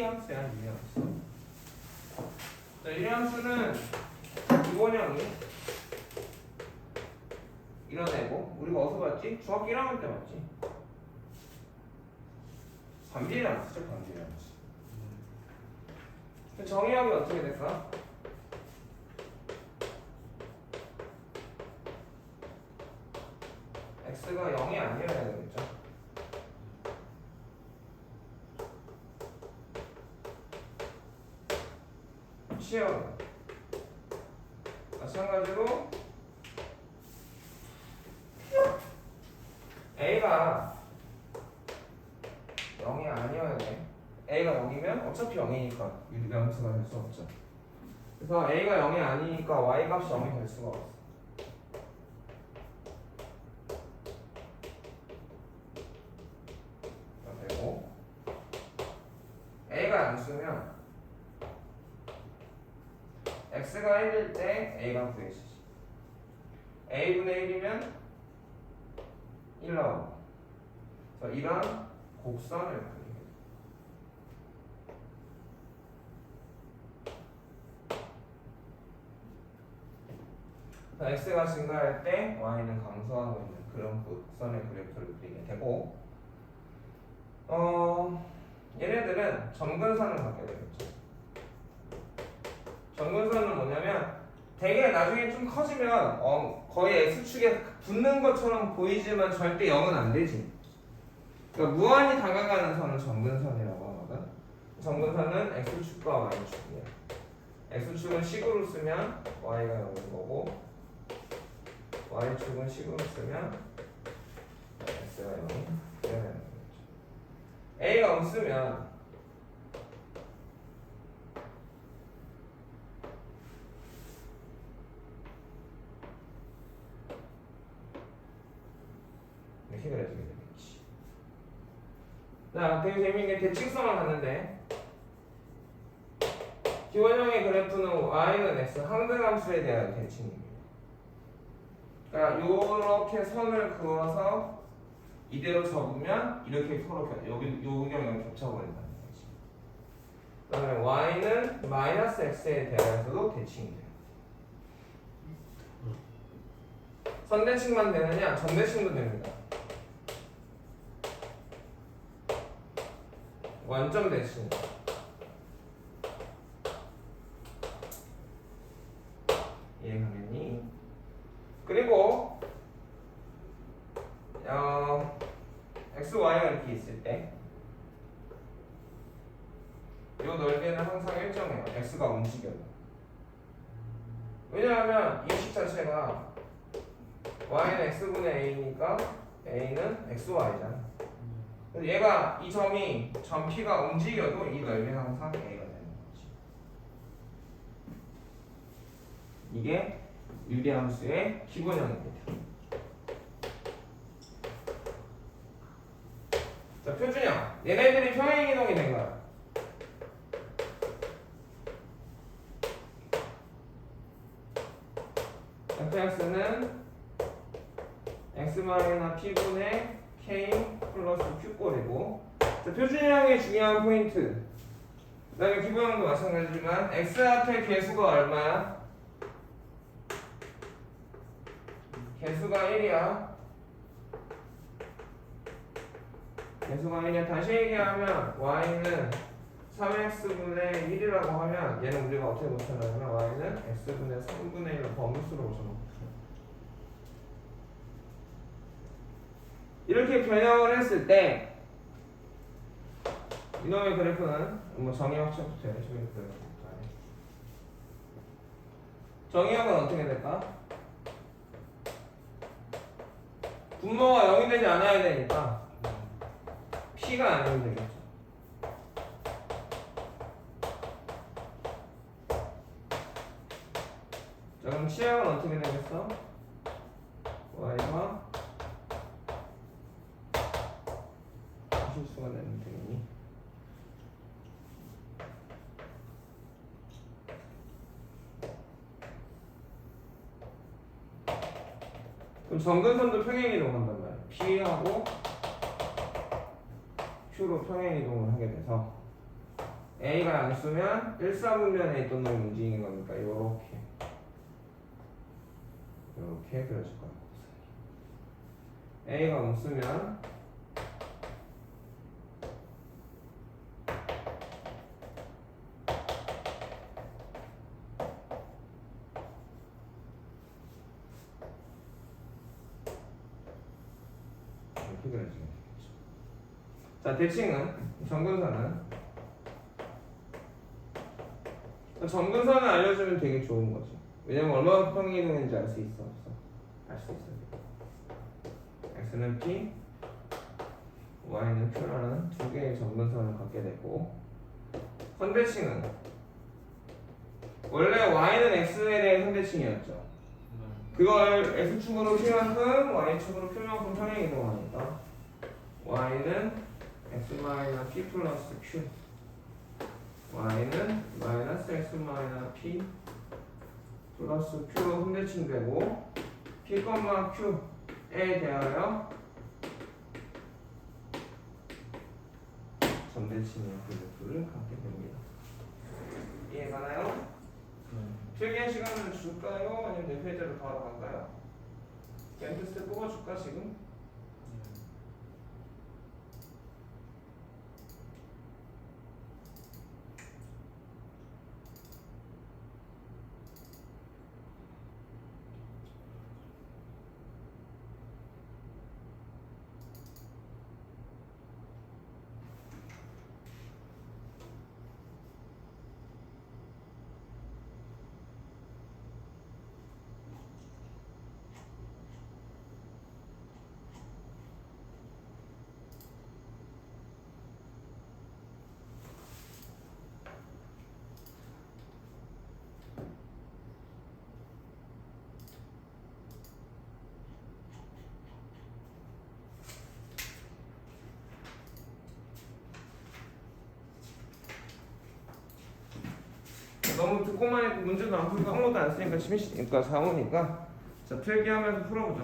유리함수야 유리함수 자 유리함수는 기본형이 이런 애고 우리가 어디서 봤지? 중학교 1학년 때 봤지 반비례 함수죠 반비례 함수 그 정의하면 어떻게 될까? x가 0이 아니어야 되겠죠 시험 마찬가지로 A가 0이 아니어야 돼. A가 0이면 어차피 0이니까 유리함수가 될 수 없죠. 그래서 A가 0이 아니니까 Y 값이 0이 될 수가 없어 x가 1일 때 a가 구해지지 a분의 1이면 1 나오고 이런 곡선을 그리게 x가 증가할 때 y는 감소하고 있는 그런 곡선의 그래프를 그리게 되고 어 얘네들은 점근선을 갖게 되겠죠 정근선은 뭐냐면 되게 나중에 좀 커지면 어, 거의 X축에 붙는 것처럼 보이지만 절대 0은 안 되지. 그러니까 무한히 다가가는 선은 정근선이라고 하거든. 정근선은 X축과 Y축이야. X축은 식으로 쓰면 Y가 0인 거고 Y축은 식으로 쓰면 X가 0이 되는 거죠. A가 없으면 이렇게 그려주게 되겠지. 자, 되게 재밌는 게 대칭성을 봤는데 기원형의 그래프는 y는 x 항등함수에 대한 대칭입니다. 그러니까 이렇게 선을 그어서 이대로 접으면 이렇게 서로 겹, 여기 요경이 겹쳐버린다는 거지. 그다음에 y는 마이너스 x에 대해서도 대칭이 돼요. 선대칭만 되느냐? 전대칭도 됩니다. 완전 대칭. 이해 가겠니? 그리고 어, x, y가 이렇게 있을 때, 이 넓이는 항상 일정해요. x가 움직여도. 왜냐하면 이식 자체가 y는 x분의 a니까 a는 xy잖아. 얘가 이 점이 점 P가 움직여도 이 넓이는 항상 A가 되는 거지. 이게 유리함수의 기본형입니다. 자, 표준형. 얘네들이 평행 이동이 된 거야. fx는 x-p분의 k 플러스 q꼴이고. 자, 표준형의 중요한 포인트. 그 다음에 기본형도 마찬가지지만 x 앞에 개수가 얼마야? 개수가 1이야. 개수가 1이야. 다시 얘기하면 y는 3x분의 1이라고 하면 얘는 우리가 어떻게 못하냐면 y는 x분의 3분의 1로 범수로 적어놓고 이렇게 변형을 했을 때 이놈의 그래프는 뭐 정의역부터 열심히 그려볼까요? 정의역은 어떻게 될까? 분모가 0이 되지 않아야 되니까 P가 아니면 되겠죠. 자 그럼 치역은 어떻게 되겠어? y가 실수가 되는 되니 그럼 정근선도 평행 이동한단 말이야. P하고 Q로 평행 이동을 하게 돼서 A가 양수면 1, 4분면에 있던 놈이 움직이는 거니까? 요렇게. 요렇게 그려줄 거야 A가 없으면 그려주면 되겠죠. 자 대칭은 정근선은 정근선을 알려주면 되게 좋은 거지. 왜냐면 얼마나 평행이동인지 알 수 있어 없어? 알 수 있어. X는 p y는 q라는 두 개의 정근선을 갖게 되고 선대칭은? 원래 y는 x에 대한 선대칭이었죠 그걸 x축으로 표만큼 y축으로 표만큼 평행 이동하니까 y는 x 마이너스 p 플러스 q y는 마이너스 x 마이너스 p 플러스 q로 혼대칭 되고 p, q에 대하여 전대칭의 그래프를 갖게 됩니다. 이해가나요? 필기한 시간을 줄까요? 아니면 내 페이지로 바로 갈까요? 겐트스 뽑아줄까 지금? 너무 있고 문제도 안 풀고 아무것도 안 쓰니까 심시니까 사오니까 자 필기하면서 풀어보자